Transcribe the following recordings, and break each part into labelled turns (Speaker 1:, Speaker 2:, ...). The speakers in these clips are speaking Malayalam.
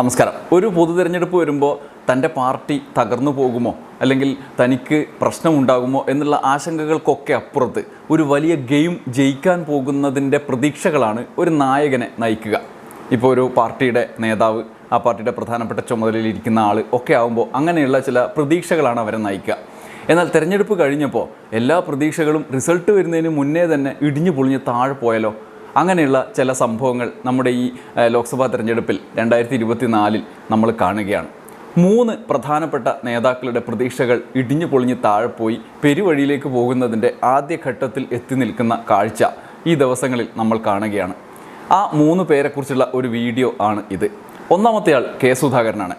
Speaker 1: നമസ്കാരം. ഒരു പൊതു തിരഞ്ഞെടുപ്പ് വരുമ്പോൾ തന്റെ പാർട്ടി തകർന്നു പോകുമോ? അല്ലെങ്കിൽ തനിക്ക് പ്രശ്നമുണ്ടാകുമോ എന്നുള്ള ആശങ്കകൾക്കൊക്കെ അപ്പുറത്ത് ഒരു വലിയ ഗെയിം ജയിക്കാൻ പോകുന്നതിന്റെ പ്രതീക്ഷകളാണ് ഒരു നായകനെ നയിക്കുക. ഇപ്പോൾ ഒരു പാർട്ടിയുടെ നേതാവ് ആ പാർട്ടിയുടെ പ്രധാനപ്പെട്ട ചുമതലയിൽ ഇരിക്കുന്ന ആൾ ഒക്കെ ആകുമ്പോൾ അങ്ങനെയുള്ള ചില പ്രതീക്ഷകളാണ് അവരെ നയിക്കുക. എന്നാൽ തിരഞ്ഞെടുപ്പ് കഴിഞ്ഞപ്പോൾ എല്ലാ പ്രതീക്ഷകളും റിസൾട്ട് വരുന്നതിന് മുന്നേ തന്നെ ഇടിഞ്ഞു പൊളിഞ്ഞ് താഴെ പോയാലോ? അങ്ങനെയുള്ള ചില സംഭവങ്ങൾ നമ്മുടെ ഈ ലോക്സഭാ തെരഞ്ഞെടുപ്പിൽ രണ്ടായിരത്തി ഇരുപത്തി നാലിൽ നമ്മൾ കാണുകയാണ്. മൂന്ന് പ്രധാനപ്പെട്ട നേതാക്കളുടെ പ്രതീക്ഷകൾ ഇടിഞ്ഞു പൊളിഞ്ഞ് താഴെ പോയി പെരുവഴിയിലേക്ക് പോകുന്നതിന്റെ ആദ്യഘട്ടത്തിൽ എത്തി നിൽക്കുന്ന കാഴ്ച ഈ ദിവസങ്ങളിൽ നമ്മൾ കാണുകയാണ്. ആ മൂന്ന് പേരെക്കുറിച്ചുള്ള ഒരു വീഡിയോ ആണ് ഇത്. ഒന്നാമത്തെ ആൾ കെ സുധാകരനാണ്.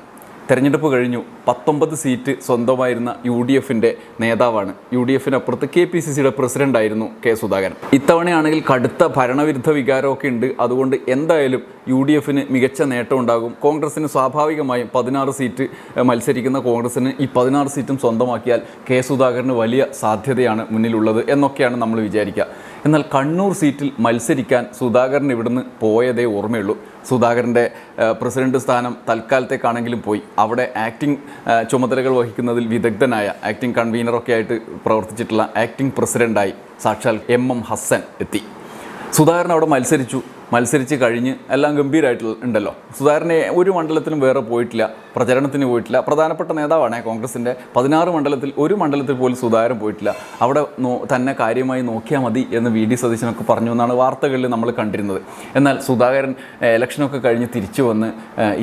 Speaker 1: തെരഞ്ഞെടുപ്പ് കഴിഞ്ഞു. പത്തൊമ്പത് സീറ്റ് സ്വന്തമായിരുന്ന യു ഡി എഫിന്റെ നേതാവാണ്. യു ഡി എഫിനപ്പുറത്ത് കെ പി സി സിയുടെ പ്രസിഡന്റായിരുന്നു കെ സുധാകരൻ. ഇത്തവണയാണെങ്കിൽ കടുത്ത ഭരണവിരുദ്ധ വികാരമൊക്കെ ഉണ്ട്. അതുകൊണ്ട് എന്തായാലും യു ഡി എഫിന് മികച്ച നേട്ടം ഉണ്ടാകും. കോൺഗ്രസിന് സ്വാഭാവികമായും പതിനാറ് സീറ്റ് മത്സരിക്കുന്ന കോൺഗ്രസിന് ഈ പതിനാറ് സീറ്റും സ്വന്തമാക്കിയാൽ കെ സുധാകരന് വലിയ സാധ്യതയാണ് മുന്നിലുള്ളത് എന്നൊക്കെയാണ് നമ്മൾ വിചാരിക്കുക. എന്നാൽ കണ്ണൂർ സീറ്റിൽ മത്സരിക്കാൻ സുധാകരൻ ഇവിടുന്ന് പോയതേ ഓർമ്മയുള്ളൂ. സുധാകരന്റെ പ്രസിഡന്റ് സ്ഥാനം തൽക്കാലത്തേക്കാണെങ്കിലും പോയി. അവിടെ ആക്ടിംഗ് ചുമതലകൾ വഹിക്കുന്നതിൽ വിദഗ്ധനായ ആക്ടിംഗ് കൺവീനറൊക്കെ ആയിട്ട് പ്രവർത്തിച്ചിട്ടുള്ള ആക്ടിംഗ് പ്രസിഡന്റായി സാക്ഷാൽ എം എം ഹസ്സൻ എത്തി. സുധാകരൻ അവിടെ മത്സരിച്ചു. മത്സരിച്ച് കഴിഞ്ഞ് എല്ലാം ഗംഭീരമായിട്ടുള്ള ഉണ്ടല്ലോ. സുധാകരനെ ഒരു മണ്ഡലത്തിലും വേറെ പോയിട്ടില്ല പ്രചരണത്തിന് പോയിട്ടില്ല. പ്രധാനപ്പെട്ട നേതാവാണ് കോൺഗ്രസിന്റെ പതിനാറ് മണ്ഡലത്തിൽ ഒരു മണ്ഡലത്തിൽ പോലും സുധാകരൻ പോയിട്ടില്ല. അവിടെ തന്നെ കാര്യമായി നോക്കിയാൽ മതി എന്ന് വി. ഡി. സതീശനൊക്കെ പറഞ്ഞു എന്നാണ് വാർത്തകളിൽ നമ്മൾ കണ്ടിരുന്നത്. എന്നാൽ സുധാകരൻ ഇലക്ഷനൊക്കെ കഴിഞ്ഞ് തിരിച്ചു വന്ന്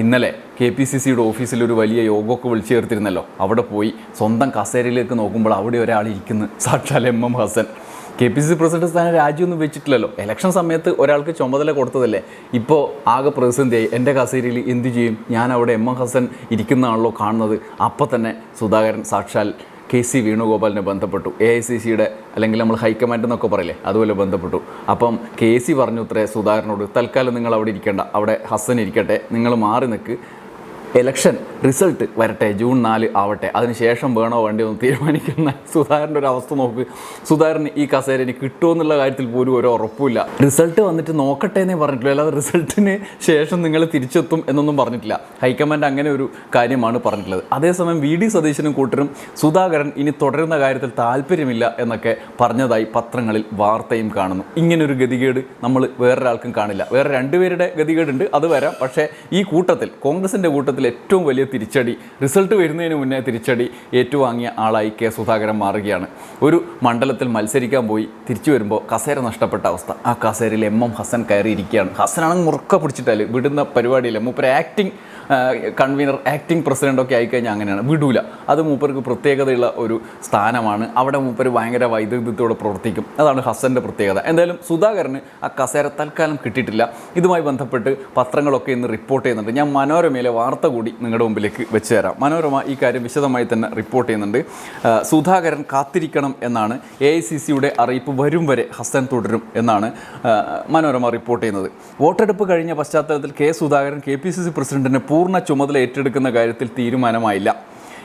Speaker 1: ഇന്നലെ കെ പി സി സിയുടെ ഓഫീസിൽ ഒരു വലിയ യോഗമൊക്കെ വിളിച്ചു ചേർത്തിരുന്നല്ലോ. അവിടെ പോയി സ്വന്തം കസേരയിലേക്ക് നോക്കുമ്പോൾ അവിടെ ഒരാൾ ഇരിക്കുന്നു. സാക്ഷാൽ M. M. Hasan. K P C president സ്ഥാനം രാജിയൊന്നും വെച്ചിട്ടില്ലല്ലോ. ഇലക്ഷൻ സമയത്ത് ഒരാൾക്ക് ചുമതല കൊടുത്തതല്ലേ? ഇപ്പോൾ ആകെ പ്രതിസന്ധിയായി. എന്റെ കസേരയിൽ എന്ത് ചെയ്യും? ഞാൻ അവിടെ എം എം ഹസൻ ഇരിക്കുന്നതാണല്ലോ കാണുന്നത്. അപ്പോൾ തന്നെ സുധാകരൻ സാക്ഷാൽ കെ സി വേണുഗോപാലിനെ ബന്ധപ്പെട്ടു. എ ഐ സി സിയുടെ അല്ലെങ്കിൽ നമ്മൾ ഹൈക്കമാൻഡ് എന്നൊക്കെ പറയില്ലേ അതുപോലെ ബന്ധപ്പെട്ടു. അപ്പം കെ സി പറഞ്ഞു ഇത്രേ സുധാകരനോട് തൽക്കാലം നിങ്ങൾ അവിടെ ഇരിക്കേണ്ട. അവിടെ ഹസൻ ഇരിക്കട്ടെ. നിങ്ങൾ മാറി നിൽക്ക്. ഇലക്ഷൻ റിസൾട്ട് വരട്ടെ ജൂൺ നാല് ആവട്ടെ അതിനുശേഷം വേണോ വേണ്ടോ എന്ന് തീരുമാനിക്കുന്ന സുധാകരന്റെ ഒരു അവസ്ഥ നോക്ക്. സുധാകരന് ഈ കസേര എനിക്ക് കിട്ടുമോ എന്നുള്ള കാര്യത്തിൽ പോലും ഒരു ഉറപ്പില്ല റിസൾട്ട് വന്നിട്ട് നോക്കട്ടെ എന്നേ പറഞ്ഞിട്ടില്ല അല്ലാതെ റിസൾട്ടിന് ശേഷം നിങ്ങൾ തിരിച്ചെത്തും എന്നൊന്നും പറഞ്ഞിട്ടില്ല. ഹൈക്കമാൻഡ് അങ്ങനെ ഒരു കാര്യമാണ് പറഞ്ഞിട്ടുള്ളത്. അതേസമയം വി ഡി സതീശനും കൂട്ടരും സുധാകരൻ ഇനി തുടരുന്ന കാര്യത്തിൽ താല്പര്യമില്ല എന്നൊക്കെ പറഞ്ഞതായി പത്രങ്ങളിൽ വാർത്തയും കാണുന്നു. ഇങ്ങനൊരു ഗതികേട് നമ്മൾ വേറൊരാൾക്കും കാണില്ല. വേറെ രണ്ടുപേരുടെ ഗതികേടുണ്ട്. അത് വരാം. പക്ഷേ ഈ കൂട്ടത്തിൽ കോൺഗ്രസിന്റെ കൂട്ടത്തിൽ ഏറ്റവും വലിയ തിരിച്ചടി റിസൾട്ട് വരുന്നതിന് മുന്നേ തിരിച്ചടി ഏറ്റുവാങ്ങിയ ആളായി കെ സുധാകരൻ മാറുകയാണ്. ഒരു മണ്ഡലത്തിൽ മത്സരിക്കാൻ പോയി തിരിച്ചു വരുമ്പോൾ കസേര നഷ്ടപ്പെട്ട അവസ്ഥ. ആ കസേരയിൽ എം എം ഹസൻ കയറിയിരിക്കുകയാണ്. ഹസനാണെങ്കിൽ മുറുക്ക പിടിച്ചിട്ടാൽ വിടുന്ന പരിപാടിയില്ല? മൂപ്പർ ആക്ടിങ് കൺവീനർ ആക്ടിങ് പ്രസിഡന്റ് ഒക്കെ ആയിക്കഴിഞ്ഞാൽ അങ്ങനെയാണ്. വിടൂല. അത് മൂപ്പർക്ക് പ്രത്യേകതയുള്ള ഒരു സ്ഥാനമാണ്. അവിടെ മൂപ്പർ ഭയങ്കര വൈദഗ്ധ്യത്തോടെ പ്രവർത്തിക്കും. അതാണ് ഹസന്റെ പ്രത്യേകത. എന്തായാലും സുധാകരന് ആ കസേര തൽക്കാലം കിട്ടിയിട്ടില്ല. ഇതുമായി ബന്ധപ്പെട്ട് പത്രങ്ങളൊക്കെ ഇന്ന് റിപ്പോർട്ട് ചെയ്യുന്നുണ്ട്. ഞാൻ മനോരമയിലെ വാർത്ത കൂടി നിങ്ങളുടെ മുമ്പിലേക്ക് വെച്ച് തരാം. മനോരമ ഈ കാര്യം വിശദമായി തന്നെ റിപ്പോർട്ട് ചെയ്യുന്നുണ്ട്. സുധാകരൻ കാത്തിരിക്കണം എന്നാണ് എ ഐ സി സിയുടെ അറിയിപ്പ് വരും വരെ ഹസൻ തുടരും എന്നാണ് മനോരമ റിപ്പോർട്ട് ചെയ്യുന്നത്. വോട്ടെടുപ്പ് കഴിഞ്ഞ പശ്ചാത്തലത്തിൽ K Sudhakaran K P C C പ്രസിഡന്റിന് പൂർണ ചുമതല ഏറ്റെടുക്കുന്ന കാര്യത്തിൽ തീരുമാനമായില്ല.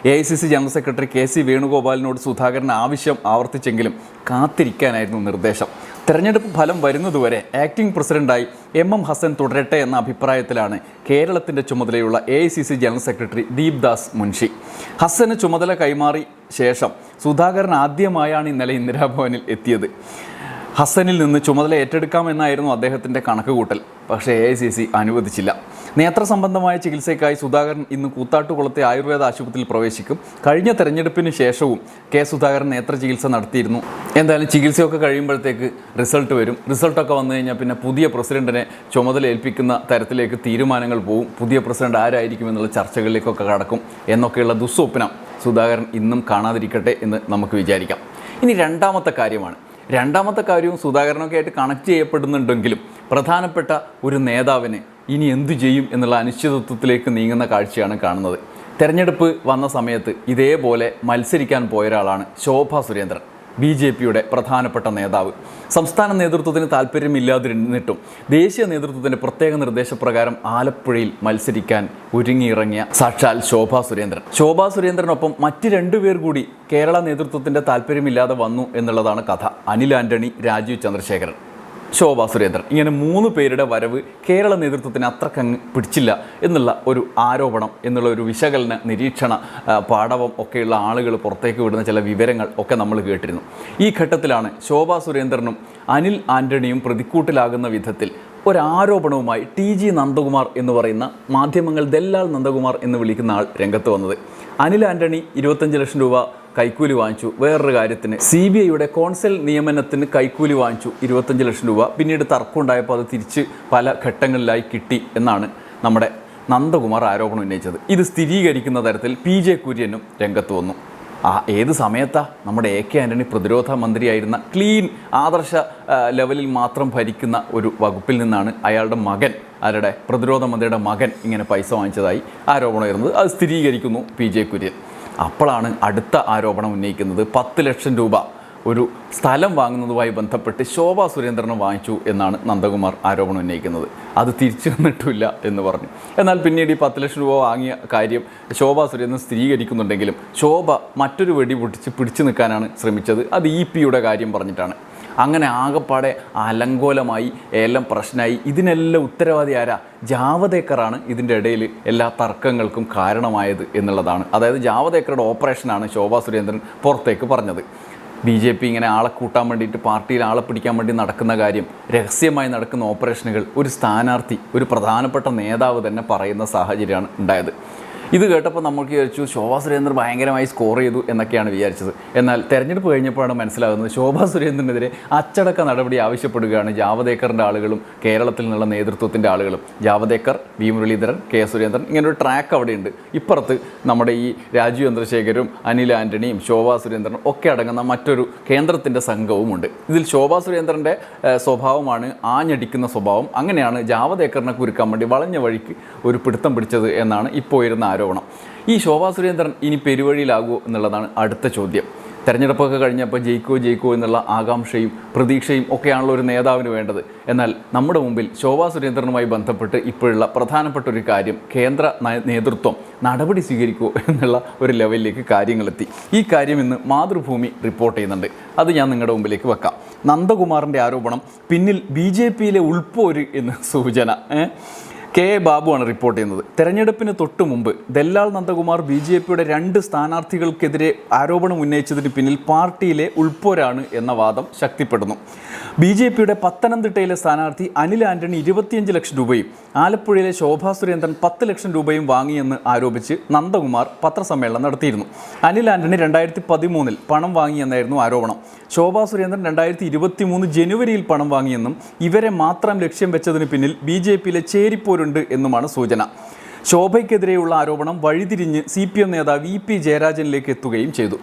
Speaker 1: A I C C general secretary K C വേണുഗോപാലിനോട് Sudhakaran ആവശ്യം ആവർത്തിച്ചെങ്കിലും കാത്തിരിക്കാനായിരുന്നു നിർദ്ദേശം. തെരഞ്ഞെടുപ്പ് ഫലം വരുന്നതുവരെ ആക്ടിംഗ് പ്രസിഡന്റായി എം എം ഹസൻ തുടരട്ടെ എന്ന അഭിപ്രായത്തിലാണ് കേരളത്തിന്റെ ചുമതലയുള്ള A I C C general secretary Deep Das Munshi. Hasan ചുമതല കൈമാറി ശേഷം സുധാകരൻ ആദ്യമായാണ് ഇന്നലെ ഇന്ദിരാഭവനിൽ എത്തിയത്. ഹസനിൽ നിന്ന് ചുമതല ഏറ്റെടുക്കാമെന്നായിരുന്നു അദ്ദേഹത്തിന്റെ കണക്കുകൂട്ടൽ. പക്ഷേ എ അനുവദിച്ചില്ല. നേത്ര സംബന്ധമായ ചികിത്സയ്ക്കായി സുധാകരൻ ഇന്ന് കൂത്താട്ടുകുളത്തെ ആയുർവേദ ആശുപത്രിയിൽ പ്രവേശിക്കും. കഴിഞ്ഞ തെരഞ്ഞെടുപ്പിന് ശേഷവും കെ സുധാകരൻ നേത്ര ചികിത്സ നടത്തിയിരുന്നു. എന്തായാലും ചികിത്സയൊക്കെ കഴിയുമ്പോഴത്തേക്ക് റിസൾട്ട് വരും. റിസൾട്ടൊക്കെ വന്നു കഴിഞ്ഞാൽ പിന്നെ പുതിയ പ്രസിഡന്റിനെ ചുമതല ഏൽപ്പിക്കുന്ന തരത്തിലേക്ക് തീരുമാനങ്ങൾ പോകും പുതിയ പ്രസിഡന്റ് ആരായിരിക്കും എന്നുള്ള ചർച്ചകളിലേക്കൊക്കെ കടക്കും. എന്നൊക്കെയുള്ള ദുസ്വപ്നം സുധാകരൻ ഇന്നും കാണാതിരിക്കട്ടെ എന്ന് നമുക്ക് വിചാരിക്കാം. ഇനി രണ്ടാമത്തെ കാര്യമാണ്. രണ്ടാമത്തെ കാര്യവും സുധാകരനൊക്കെ ആയിട്ട് കണക്ട് ചെയ്യപ്പെടുന്നുണ്ടെങ്കിലും പ്രധാനപ്പെട്ട ഒരു നേതാവിന് ഇനി എന്തു ചെയ്യും എന്നുള്ള അനിശ്ചിതത്വത്തിലേക്ക് നീങ്ങുന്ന കാഴ്ചയാണ് കാണുന്നത്. തെരഞ്ഞെടുപ്പ് വന്ന സമയത്ത് ഇതേപോലെ മത്സരിക്കാൻ പോയ ഒരാളാണ് ശോഭ സുരേന്ദ്രൻ ബി ജെ പിയുടെ പ്രധാനപ്പെട്ട നേതാവ്. സംസ്ഥാന നേതൃത്വത്തിന് താല്പര്യമില്ലാതിരുന്നിട്ടും ദേശീയ നേതൃത്വത്തിന്റെ പ്രത്യേക നിർദ്ദേശപ്രകാരം ആലപ്പുഴയിൽ മത്സരിക്കാൻ ഒരുങ്ങിയിറങ്ങിയ സാക്ഷാൽ ശോഭ സുരേന്ദ്രൻ. ശോഭ സുരേന്ദ്രനൊപ്പം മറ്റ് രണ്ടുപേർ കൂടി കേരള നേതൃത്വത്തിന്റെ താല്പര്യമില്ലാതെ വന്നു എന്നുള്ളതാണ് കഥ. അനിൽ ആന്റണി രാജീവ് ചന്ദ്രശേഖരൻ. ശോഭാ സുരേന്ദ്രൻ. ഇങ്ങനെ മൂന്ന് പേരുടെ വരവ് കേരള നേതൃത്വത്തിന് അത്രക്കങ്ങ് പിടിച്ചില്ല എന്നുള്ള ഒരു ആരോപണം എന്നുള്ള ഒരു വിശകലന നിരീക്ഷണ പാടവം ഒക്കെയുള്ള ആളുകൾ പുറത്തേക്ക് വിടുന്ന ചില വിവരങ്ങൾ ഒക്കെ നമ്മൾ കേട്ടിരുന്നു. ഈ ഘട്ടത്തിലാണ് ശോഭാ സുരേന്ദ്രനും അനിൽ ആന്റണിയും പ്രതിക്കൂട്ടിലാകുന്ന വിധത്തിൽ ഒരാരോപണവുമായി ടി ജി നന്ദകുമാർ എന്ന് പറയുന്ന മാധ്യമങ്ങൾ ദല്ലാൽ നന്ദകുമാർ എന്ന് വിളിക്കുന്ന ആൾ രംഗത്ത് വന്നത്. അനിൽ ആന്റണി ഇരുപത്തഞ്ച് ലക്ഷം രൂപ കൈക്കൂലി വാങ്ങിച്ചു. വേറൊരു കാര്യത്തിന് സി ബി ഐയുടെ കോൺസൽ നിയമനത്തിന് കൈക്കൂലി വാങ്ങിച്ചു. ഇരുപത്തഞ്ച് ലക്ഷം രൂപ. പിന്നീട് തർക്കം ഉണ്ടായപ്പോൾ അത് തിരിച്ച് പല ഘട്ടങ്ങളിലായി കിട്ടി എന്നാണ് നമ്മുടെ നന്ദകുമാർ ആരോപണം ഉന്നയിച്ചത്. ഇത് സ്ഥിരീകരിക്കുന്ന തരത്തിൽ പി ജെ കുര്യനും രംഗത്ത് വന്നു. ആ ഏത് സമയത്താ? നമ്മുടെ എ കെ ആന്റണി പ്രതിരോധ മന്ത്രിയായിരുന്ന ക്ലീൻ ആദർശ ലെവലിൽ മാത്രം ഭരിക്കുന്ന ഒരു വകുപ്പിൽ നിന്നാണ് അയാളുടെ മകൻ അയാളുടെ പ്രതിരോധ മന്ത്രിയുടെ മകൻ ഇങ്ങനെ പൈസ വാങ്ങിച്ചതായി ആരോപണം ഉയർന്നത്. അത് സ്ഥിരീകരിക്കുന്നു പി ജെ കുര്യൻ. അപ്പോഴാണ് അടുത്ത ആരോപണം ഉന്നയിക്കുന്നത്. പത്ത് ലക്ഷം രൂപ ഒരു സ്ഥലം വാങ്ങുന്നതുമായി ബന്ധപ്പെട്ട് ശോഭ സുരേന്ദ്രനെ വാങ്ങിച്ചു എന്നാണ് നന്ദകുമാർ ആരോപണം ഉന്നയിക്കുന്നത്. അത് തിരിച്ചു വന്നിട്ടില്ല എന്ന് പറഞ്ഞു. എന്നാൽ പിന്നീട് ഈ പത്ത് ലക്ഷം രൂപ വാങ്ങിയ കാര്യം ശോഭ സുരേന്ദ്രൻ സ്ഥിരീകരിക്കുന്നുണ്ടെങ്കിലും ശോഭ മറ്റൊരു വെടി പൊട്ടിച്ച് പിടിച്ചു നിൽക്കാനാണ് ശ്രമിച്ചത്. അത് ഇ പിയുടെ കാര്യം പറഞ്ഞിട്ടാണ്. അങ്ങനെ ആകപ്പാടെ അലങ്കോലമായി എല്ലാം പ്രശ്നമായി. ഇതിനെല്ലാം ഉത്തരവാദി ആരാ? ജാവദേക്കറാണ് ഇതിന്റെ ഇടയിൽ എല്ലാ തർക്കങ്ങൾക്കും കാരണമായത് എന്നുള്ളതാണ്. അതായത് ജാവദേക്കറുടെ ഓപ്പറേഷനാണ് ശോഭാ സുരേന്ദ്രൻ പുറത്തേക്ക് പറഞ്ഞത്. ബി ജെ പി ഇങ്ങനെ ആളെ കൂട്ടാൻ വേണ്ടിയിട്ട് പാർട്ടിയിൽ ആളെ പിടിക്കാൻ വേണ്ടി നടക്കുന്ന കാര്യം രഹസ്യമായി നടക്കുന്ന ഓപ്പറേഷനുകൾ ഒരു സ്ഥാനാർത്ഥി ഒരു പ്രധാനപ്പെട്ട നേതാവ് തന്നെ പറയുന്ന സാഹചര്യമാണ് ഉണ്ടായത്. ഇത് കേട്ടപ്പോൾ നമുക്ക് വിചാരിച്ചു ശോഭാ സുരേന്ദ്രൻ ഭയങ്കരമായി സ്കോർ ചെയ്തു എന്നൊക്കെയാണ് വിചാരിച്ചത്. എന്നാൽ തെരഞ്ഞെടുപ്പ് കഴിഞ്ഞപ്പോഴാണ് മനസ്സിലാകുന്നത് ശോഭാ സുരേന്ദ്രനെതിരെ അച്ചടക്ക നടപടി ആവശ്യപ്പെടുകയാണ് ജാവദേക്കറിന്റെ ആളുകളും കേരളത്തിൽ നിന്നുള്ള നേതൃത്വത്തിന്റെ ആളുകളും. ജാവദേക്കർ വി മുരളീധരൻ കെ സുരേന്ദ്രൻ ഇങ്ങനെ ഒരു ട്രാക്ക് അവിടെയുണ്ട്. ഇപ്പുറത്ത് നമ്മുടെ ഈ രാജീവ് ചന്ദ്രശേഖരും അനിൽ ആന്റണിയും ശോഭാ സുരേന്ദ്രനും ഒക്കെ അടങ്ങുന്ന മറ്റൊരു കേന്ദ്രത്തിന്റെ സംഘവുമുണ്ട്. ഇതിൽ ശോഭാ സുരേന്ദ്രന്റെ സ്വഭാവമാണ് ആഞ്ഞടിക്കുന്ന സ്വഭാവം. അങ്ങനെയാണ് ജാവദേക്കറിനെ കുരുക്കാൻ വേണ്ടി വളഞ്ഞ വഴിക്ക് ഒരു പിടുത്തം പിടിച്ചത് എന്നാണ് ഇപ്പോൾ ഇരുന്ന ആരോപണം. ഈ ശോഭാ സുരേന്ദ്രൻ ഇനി പെരുവഴിയിലാകുമോ എന്നുള്ളതാണ് അടുത്ത ചോദ്യം. തെരഞ്ഞെടുപ്പൊക്കെ കഴിഞ്ഞപ്പോൾ ജയിക്കോ ജയിക്കോ എന്നുള്ള ആകാംക്ഷയും പ്രതീക്ഷയും ഒക്കെയാണല്ലോ ഒരു നേതാവിന് വേണ്ടത്. എന്നാൽ നമ്മുടെ മുമ്പിൽ ശോഭാ സുരേന്ദ്രനുമായി ബന്ധപ്പെട്ട് ഇപ്പോഴുള്ള പ്രധാനപ്പെട്ട ഒരു കാര്യം കേന്ദ്ര നേതൃത്വം നടപടി സ്വീകരിക്കുമോ എന്നുള്ള ഒരു ലെവലിലേക്ക് കാര്യങ്ങളെത്തി. ഈ കാര്യം ഇന്ന് മാതൃഭൂമി റിപ്പോർട്ട് ചെയ്യുന്നുണ്ട്. അത് ഞാൻ നിങ്ങളുടെ മുമ്പിലേക്ക് വെക്കാം. നന്ദകുമാറിന്റെ ആരോപണം പിന്നിൽ ബി ജെ പിയിലെ ഉൾപ്പോര് എന്ന് സൂചന? കെ എ ബാബുവാണ് റിപ്പോർട്ട് ചെയ്യുന്നത്. തെരഞ്ഞെടുപ്പിന് തൊട്ടു മുമ്പ് ദല്ലാൽ നന്ദകുമാർ ബി ജെ പിയുടെ രണ്ട് സ്ഥാനാർത്ഥികൾക്കെതിരെ ആരോപണം ഉന്നയിച്ചതിന് പിന്നിൽ പാർട്ടിയിലെ ഉൾപ്പോരാണ് എന്ന വാദം ശക്തിപ്പെടുന്നു. ബി ജെ പിയുടെ പത്തനംതിട്ടയിലെ സ്ഥാനാർത്ഥി അനിൽ ആന്റണി ഇരുപത്തിയഞ്ച് ലക്ഷം രൂപയും ആലപ്പുഴയിലെ ശോഭാ സുരേന്ദ്രൻ പത്ത് ലക്ഷം രൂപയും വാങ്ങിയെന്ന് ആരോപിച്ച് നന്ദകുമാർ പത്രസമ്മേളനം നടത്തിയിരുന്നു. അനിൽ ആന്റണി രണ്ടായിരത്തി പതിമൂന്നിൽ പണം വാങ്ങിയെന്നായിരുന്നു ആരോപണം. ശോഭാ സുരേന്ദ്രൻ രണ്ടായിരത്തി ഇരുപത്തി മൂന്ന് ജനുവരിയിൽ പണം വാങ്ങിയെന്നും ഇവരെ മാത്രം ലക്ഷ്യം വെച്ചതിന് പിന്നിൽ ബി ജെ പിയിലെ ചേരിപ്പോരുണ്ട് എന്നുമാണ് സൂചന. ശോഭയ്ക്കെതിരെയുള്ള ആരോപണം വഴിതിരിഞ്ഞ് സി പി എം നേതാവ് ഇ പി ജയരാജനിലേക്ക് എത്തുകയും ചെയ്തു.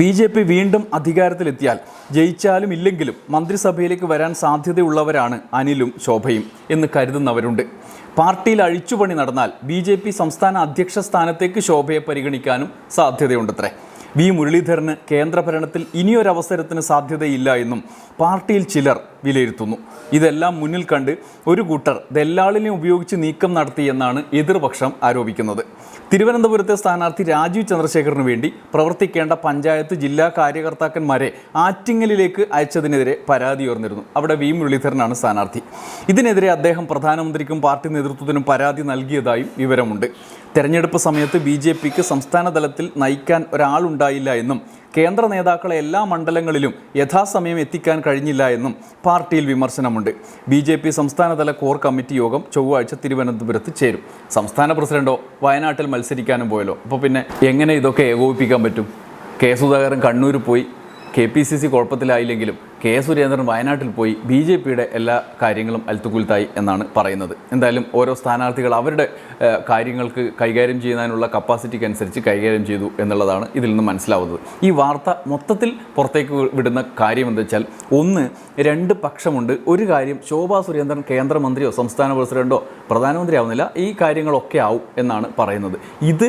Speaker 1: ബി ജെ പി വീണ്ടും അധികാരത്തിലെത്തിയാൽ ജയിച്ചാലും ഇല്ലെങ്കിലും മന്ത്രിസഭയിലേക്ക് വരാൻ സാധ്യതയുള്ളവരാണ് അനിലും ശോഭയും എന്ന് കരുതുന്നവരുണ്ട്. പാർട്ടിയിൽ അഴിച്ചുപണി നടന്നാൽ ബി സംസ്ഥാന അധ്യക്ഷ സ്ഥാനത്തേക്ക് ശോഭയെ പരിഗണിക്കാനും സാധ്യതയുണ്ടത്രേ. വി മുരളീധരന് കേന്ദ്രഭരണത്തിൽ ഇനിയൊരവസരത്തിന് സാധ്യതയില്ല എന്നും പാർട്ടിയിൽ ചിലർ വിലയിരുത്തുന്നു. ഇതെല്ലാം മുന്നിൽ കണ്ട് ഒരു കൂട്ടർ ദല്ലാളിനെ ഉപയോഗിച്ച് നീക്കം നടത്തിയെന്നാണ് എതിർപക്ഷം ആരോപിക്കുന്നത്. തിരുവനന്തപുരത്തെ സ്ഥാനാർത്ഥി രാജീവ് ചന്ദ്രശേഖറിന് വേണ്ടി പ്രവർത്തിക്കേണ്ട പഞ്ചായത്ത് ജില്ലാ കാര്യകർത്താക്കന്മാരെ ആറ്റിങ്ങലിലേക്ക് അയച്ചതിനെതിരെ പരാതി ഉയർന്നിരുന്നു. അവിടെ വി. മുരളീധരനാണ് സ്ഥാനാർത്ഥി. ഇതിനെതിരെ അദ്ദേഹം പ്രധാനമന്ത്രിക്കും പാർട്ടി നേതൃത്വത്തിനും പരാതി നൽകിയതായും വിവരമുണ്ട്. തെരഞ്ഞെടുപ്പ് സമയത്ത് ബി സംസ്ഥാന തലത്തിൽ നയിക്കാൻ ഒരാളുണ്ടായില്ല എന്നും കേന്ദ്ര നേതാക്കളെ എല്ലാ മണ്ഡലങ്ങളിലും യഥാസമയം എത്തിക്കാൻ കഴിഞ്ഞില്ല എന്നും പാർട്ടിയിൽ വിമർശനമുണ്ട്. ബി ജെ പി സംസ്ഥാനതല കോർ കമ്മിറ്റി യോഗം ചൊവ്വാഴ്ച തിരുവനന്തപുരത്ത് ചേരും. സംസ്ഥാന പ്രസിഡന്റോ വയനാട്ടിൽ മത്സരിക്കാനും പോയല്ലോ. അപ്പോൾ പിന്നെ എങ്ങനെ ഇതൊക്കെ ഏകോപിപ്പിക്കാൻ പറ്റും? കെ സുധാകരൻ കണ്ണൂർ പോയി കെ പി സി സി കുഴപ്പത്തിലായില്ലെങ്കിലും കെ സുരേന്ദ്രൻ വയനാട്ടിൽ പോയി ബി ജെ പിയുടെ എല്ലാ കാര്യങ്ങളും അൽത്തുകുൽത്തായി എന്നാണ് പറയുന്നത്. എന്തായാലും ഓരോ സ്ഥാനാർത്ഥികൾ അവരുടെ കാര്യങ്ങൾക്ക് കൈകാര്യം ചെയ്യുന്നതിനുള്ള കപ്പാസിറ്റിക്ക് അനുസരിച്ച് കൈകാര്യം ചെയ്തു എന്നുള്ളതാണ് ഇതിൽ നിന്ന് മനസ്സിലാവുന്നത്. ഈ വാർത്ത മൊത്തത്തിൽ പുറത്തേക്ക് വിടുന്ന കാര്യം എന്താ വെച്ചാൽ ഒന്ന് രണ്ട് പക്ഷമുണ്ട്. ഒരു കാര്യം ശോഭാ സുരേന്ദ്രൻ കേന്ദ്രമന്ത്രിയോ സംസ്ഥാന പ്രസിഡന്റോ പ്രധാനമന്ത്രി ആവുന്നില്ല ഈ കാര്യങ്ങളൊക്കെ ആവും എന്നാണ് പറയുന്നത്. ഇത്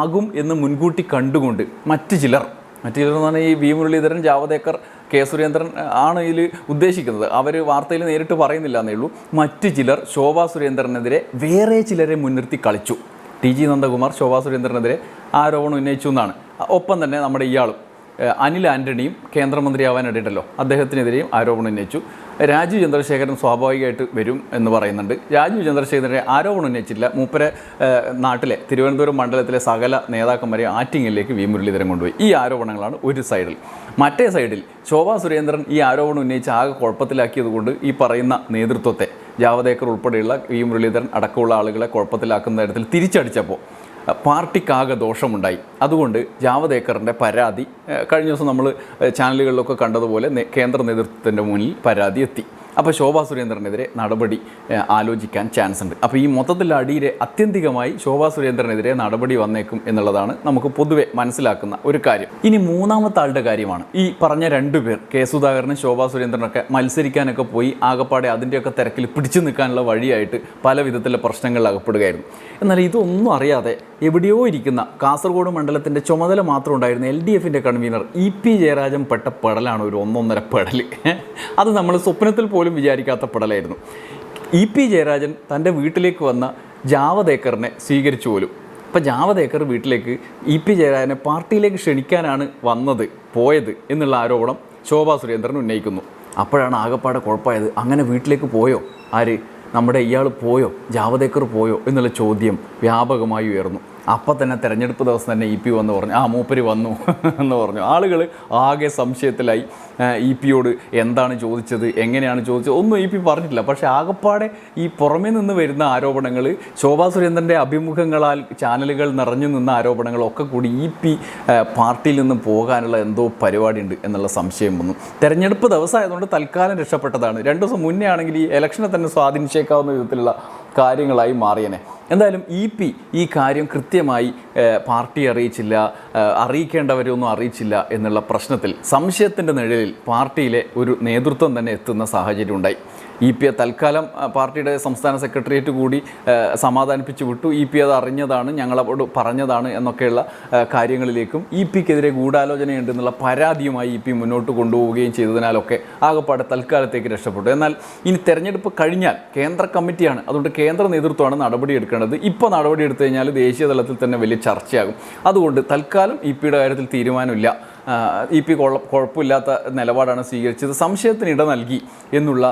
Speaker 1: ആകും എന്ന് മുൻകൂട്ടി കണ്ടുകൊണ്ട് മറ്റ് ചിലർ മറ്റു ചിലർ എന്ന് പറഞ്ഞാൽ ഈ വി മുരളീധരൻ ജാവദേക്കർ കെ സുരേന്ദ്രൻ ആണ് ഇതിൽ ഉദ്ദേശിക്കുന്നത്. അവർ വാർത്തയിൽ നേരിട്ട് പറയുന്നില്ല എന്നേ ഉള്ളൂ. മറ്റ് ചിലർ ശോഭാ സുരേന്ദ്രനെതിരെ വേറെ ചിലരെ മുൻനിർത്തി കളിച്ചു. ടി ജി നന്ദകുമാർ ശോഭാ സുരേന്ദ്രനെതിരെ ആരോപണം ഉന്നയിച്ചു എന്നാണ്. ഒപ്പം തന്നെ നമ്മുടെ ഇയാളും. അനിൽ ആന്റണിയും കേന്ദ്രമന്ത്രിയാവാൻ ഇടയിട്ടല്ലോ അദ്ദേഹത്തിനെതിരെയും ആരോപണം ഉന്നയിച്ചു. രാജീവ് ചന്ദ്രശേഖരൻ സ്വാഭാവികമായിട്ട് വരും എന്ന് പറയുന്നുണ്ട്. രാജീവ് ചന്ദ്രശേഖരനെ ആരോപണം ഉന്നയിച്ചില്ല മൂപ്പരെ നാട്ടിലെ തിരുവനന്തപുരം മണ്ഡലത്തിലെ സകല നേതാക്കന്മാരെ ആറ്റിങ്ങിലേക്ക് വി മുരളീധരൻ കൊണ്ടുപോയി. ഈ ആരോപണങ്ങളാണ് ഒരു സൈഡിൽ. മറ്റേ സൈഡിൽ ശോഭാ സുരേന്ദ്രൻ ഈ ആരോപണം ഉന്നയിച്ച് ആകെ കുഴപ്പത്തിലാക്കിയതുകൊണ്ട് ഈ പറയുന്ന നേതൃത്വത്തെ ജാവദേക്കർ ഉൾപ്പെടെയുള്ള വി മുരളീധരൻ അടക്കമുള്ള ആളുകളെ കുഴപ്പത്തിലാക്കുന്ന തരത്തിൽ തിരിച്ചടിച്ചപ്പോൾ പാർട്ടിക്കാകെ ദോഷമുണ്ടായി. അതുകൊണ്ട് ജാവദേക്കറിന്റെ പരാതി കഴിഞ്ഞ ദിവസം നമ്മൾ ചാനലുകളിലൊക്കെ കണ്ടതുപോലെ കേന്ദ്ര നേതൃത്വത്തിന്റെ മുന്നിൽ പരാതി എത്തി. അപ്പോൾ ശോഭാ സുരേന്ദ്രനെതിരെ നടപടി ആലോചിക്കാൻ ചാൻസ് ഉണ്ട് അപ്പോൾ ഈ മൊത്തത്തിൽ അടിയിലെ അത്യന്തികമായി ശോഭാ സുരേന്ദ്രനെതിരെ നടപടി വന്നേക്കും എന്നുള്ളതാണ് നമുക്ക് പൊതുവെ മനസ്സിലാക്കുന്ന ഒരു കാര്യം. ഇനി മൂന്നാമത്തെ ആളുടെ കാര്യമാണ്. ഈ പറഞ്ഞ രണ്ടുപേർ കെ സുധാകരനും ശോഭാ സുരേന്ദ്രനൊക്കെ മത്സരിക്കാനൊക്കെ പോയി ആകപ്പാടെ അതിന്റെയൊക്കെ തിരക്കിൽ പിടിച്ചു നിൽക്കാനുള്ള വഴിയായിട്ട് പല വിധത്തിലുള്ള പ്രശ്നങ്ങളിൽ അകപ്പെടുകയായിരുന്നു. എന്നാൽ ഇതൊന്നും അറിയാതെ എവിടെയോ ഇരിക്കുന്ന കാസർഗോഡ് മണ്ഡലത്തിന്റെ ചുമതല മാത്രം ഉണ്ടായിരുന്ന എൽ ഡി എഫിന്റെ കൺവീനർ ഇ പി ജയരാജൻ പെട്ട പെടലാണ് ഒരു ഒന്നൊന്നര പെടൽ അത് നമ്മൾ സ്വപ്നത്തിൽ പോലും വിചാരിക്കാത്ത പെടലായിരുന്നു. ഇ പി ജയരാജൻ തന്റെ വീട്ടിലേക്ക് വന്ന ജാവദേക്കറിനെ സ്വീകരിച്ചു പോലും. അപ്പോൾ ജാവദേക്കർ വീട്ടിലേക്ക് ഇ പി ജയരാജനെ പാർട്ടിയിലേക്ക് ക്ഷണിക്കാനാണ് വന്നത് പോയത് എന്നുള്ള ആരോപണം ശോഭാ സുരേന്ദ്രൻ ഉന്നയിക്കുന്നു. അപ്പോഴാണ് ആകപ്പാടെ കുഴപ്പമായത് അങ്ങനെ വീട്ടിലേക്ക് പോയോ? ആര്? നമ്മുടെ ഇയാൾ പോയോ? ജാവദേക്കർ പോയോ? എന്നുള്ള ചോദ്യം വ്യാപകമായി ഉയർന്നു. അപ്പം തന്നെ തിരഞ്ഞെടുപ്പ് ദിവസം തന്നെ ഇ പി വന്ന് പറഞ്ഞു ആ മൂപ്പര് വന്നു എന്ന് പറഞ്ഞു. ആളുകൾ ആകെ സംശയത്തിലായി. ഇ പിയോട് എന്താണ് ചോദിച്ചത് എങ്ങനെയാണ് ചോദിച്ചത് ഒന്നും ഇ പി പറഞ്ഞിട്ടില്ല. പക്ഷേ ആകപ്പാടെ ഈ പുറമേ നിന്ന് വരുന്ന ആരോപണങ്ങൾ ശോഭാ സുരേന്ദ്രന്റെ അഭിമുഖങ്ങളാൽ ചാനലുകൾ നിറഞ്ഞു നിന്ന ആരോപണങ്ങളൊക്കെ കൂടി ഇ പി പാർട്ടിയിൽ നിന്ന് പോകാനുള്ള എന്തോ പരിപാടിയുണ്ട് എന്നുള്ള സംശയം വന്നു. തെരഞ്ഞെടുപ്പ് ദിവസമായതുകൊണ്ട് തൽക്കാലം രക്ഷപ്പെട്ടതാണ്. രണ്ട് ദിവസം മുന്നേ ആണെങ്കിൽ ഈ ഇലക്ഷനെ തന്നെ സ്വാധീനിച്ചേക്കാവുന്ന വിധത്തിലുള്ള കാര്യങ്ങളായി മാറിയനെ. എന്തായാലും ഇ പി ഈ കാര്യം കൃത്യമായി പാർട്ടി അറിയിച്ചില്ല. ഏഹ്, അറിയിക്കേണ്ടവരൊന്നും അറിയിച്ചില്ല എന്നുള്ള പ്രശ്നത്തിൽ സംശയത്തിന്റെ നിഴലിൽ പാർട്ടിയിലെ ഒരു നേതൃത്വം തന്നെ എത്തുന്ന സാഹചര്യം ഉണ്ടായി ഇ പി എ തൽക്കാലം പാർട്ടിയുടെ സംസ്ഥാന സെക്രട്ടേറിയറ്റ് കൂടി സമാധാനിപ്പിച്ചു വിട്ടു. ഇ പി അത് അറിഞ്ഞതാണ് ഞങ്ങളോട് പറഞ്ഞതാണ് എന്നൊക്കെയുള്ള കാര്യങ്ങളിലേക്കും ഇ പിക്കെതിരെ ഗൂഢാലോചനയുണ്ട് എന്നുള്ള പരാതിയുമായി ഇ പി മുന്നോട്ട് കൊണ്ടുപോവുകയും ചെയ്തതിനാലൊക്കെ ആകപ്പാടെ തൽക്കാലത്തേക്ക് രക്ഷപ്പെട്ടു. എന്നാൽ ഇനി തെരഞ്ഞെടുപ്പ് കഴിഞ്ഞാൽ കേന്ദ്ര കമ്മിറ്റിയാണ്. അതുകൊണ്ട് കേന്ദ്ര നേതൃത്വമാണ് നടപടി എടുക്കേണ്ടത് ഇപ്പോൾ നടപടി എടുത്തു കഴിഞ്ഞാൽ ദേശീയ തലത്തിൽ തന്നെ വലിയ ചർച്ചയാകും. അതുകൊണ്ട് തൽക്കാലം ഇ പിയുടെ കാര്യത്തിൽ തീരുമാനമില്ല. ഇ പി കൊള്ള കുഴപ്പമില്ലാത്ത നിലപാടാണ് സ്വീകരിച്ചത്. സംശയത്തിന് ഇട നൽകി എന്നുള്ള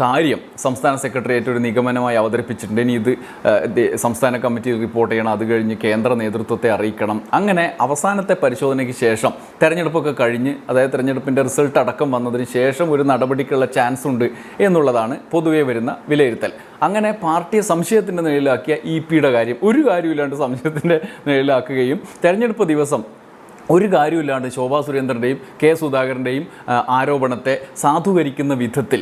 Speaker 1: കാര്യം സംസ്ഥാന സെക്രട്ടേറിയറ്റ് ഒരു നിഗമനമായി അവതരിപ്പിച്ചിട്ടുണ്ട്. ഇനി ഇത് സംസ്ഥാന കമ്മിറ്റി റിപ്പോർട്ട് ചെയ്യണം. അത് കഴിഞ്ഞ് കേന്ദ്ര നേതൃത്വത്തെ അറിയിക്കണം. അങ്ങനെ അവസാനത്തെ പരിശോധനയ്ക്ക് ശേഷം തെരഞ്ഞെടുപ്പൊക്കെ കഴിഞ്ഞ് അതായത് തെരഞ്ഞെടുപ്പിന്റെ റിസൾട്ട് അടക്കം വന്നതിന് ശേഷം ഒരു നടപടിക്കുള്ള ചാൻസ് ഉണ്ട് എന്നുള്ളതാണ് പൊതുവേ വരുന്ന വിലയിരുത്തൽ. അങ്ങനെ പാർട്ടിയെ സംശയത്തിന്റെ നിഴലാക്കിയ ഇ പിയുടെ കാര്യം ഒരു കാര്യമില്ലാണ്ട് സംശയത്തിന്റെ നിഴലാക്കുകയും തെരഞ്ഞെടുപ്പ് ദിവസം ഒരു കാര്യമില്ലാണ്ട് ശോഭാ സുരേന്ദ്രന്റെയും കെ സുധാകരന്റെയും ആരോപണത്തെ സാധൂകരിക്കുന്ന വിധത്തിൽ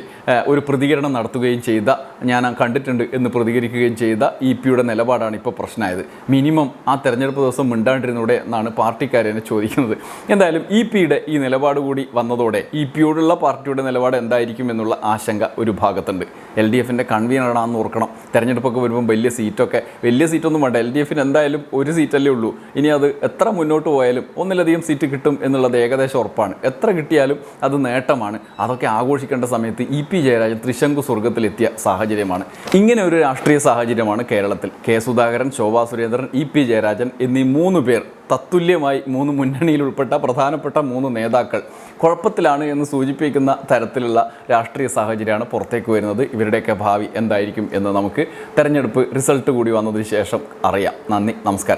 Speaker 1: ഒരു പ്രതികരണം നടത്തുകയും ചെയ്ത ഞാൻ കണ്ടിട്ടുണ്ട് എന്ന് പ്രതികരിക്കുകയും ചെയ്ത ഇ പിയുടെ നിലപാടാണ് ഇപ്പോൾ പ്രശ്നമായത്. മിനിമം ആ തെരഞ്ഞെടുപ്പ് ദിവസം മിണ്ടാണ്ടിരുന്നൂടെ എന്നാണ് പാർട്ടിക്കാരെന്നെ ചോദിക്കുന്നത്. എന്തായാലും ഇ പിയുടെ ഈ നിലപാട് കൂടി വന്നതോടെ ഇ പിയോടുള്ള പാർട്ടിയുടെ നിലപാട് എന്തായിരിക്കും എന്നുള്ള ആശങ്ക ഒരു ഭാഗത്തുണ്ട്. എൽ ഡി എഫിന്റെ കൺവീനറാണെന്ന് ഓർക്കണം. തെരഞ്ഞെടുപ്പൊക്കെ വരുമ്പോൾ വലിയ സീറ്റൊക്കെ. വലിയ സീറ്റൊന്നും വേണ്ട. എൽ ഡി എഫിന് എന്തായാലും ഒരു സീറ്റല്ലേ ഉള്ളൂ. ഇനി അത് എത്ര മുന്നോട്ട് പോയാലും ഒന്നിലധികം സീറ്റ് കിട്ടും എന്നുള്ളത് ഏകദേശം ഉറപ്പാണ്. എത്ര കിട്ടിയാലും അത് നേട്ടമാണ്. അതൊക്കെ ആഘോഷിക്കേണ്ട സമയത്ത് ഇ പി ജയരാജൻ ത്രിശങ്കു സ്വർഗത്തിലെത്തിയ സാഹചര്യമാണ്. ഇങ്ങനെ ഒരു രാഷ്ട്രീയ സാഹചര്യമാണ് കേരളത്തിൽ. K Sudhakaran Shobha Surendran E P Jayarajan എന്നീ മൂന്ന് പേർ തത്തുല്യമായി മൂന്ന് മുന്നണിയിൽ ഉൾപ്പെട്ട പ്രധാനപ്പെട്ട മൂന്ന് നേതാക്കൾ കുഴപ്പത്തിലാണ് എന്ന് സൂചിപ്പിക്കുന്ന തരത്തിലുള്ള രാഷ്ട്രീയ സാഹചര്യമാണ് പുറത്തേക്ക് വരുന്നത്. ഇവരുടെയൊക്കെ ഭാവി എന്തായിരിക്കും എന്ന് നമുക്ക് തെരഞ്ഞെടുപ്പ് റിസൾട്ട് കൂടി വന്നതിന് ശേഷം അറിയാം. നന്ദി. നമസ്കാരം.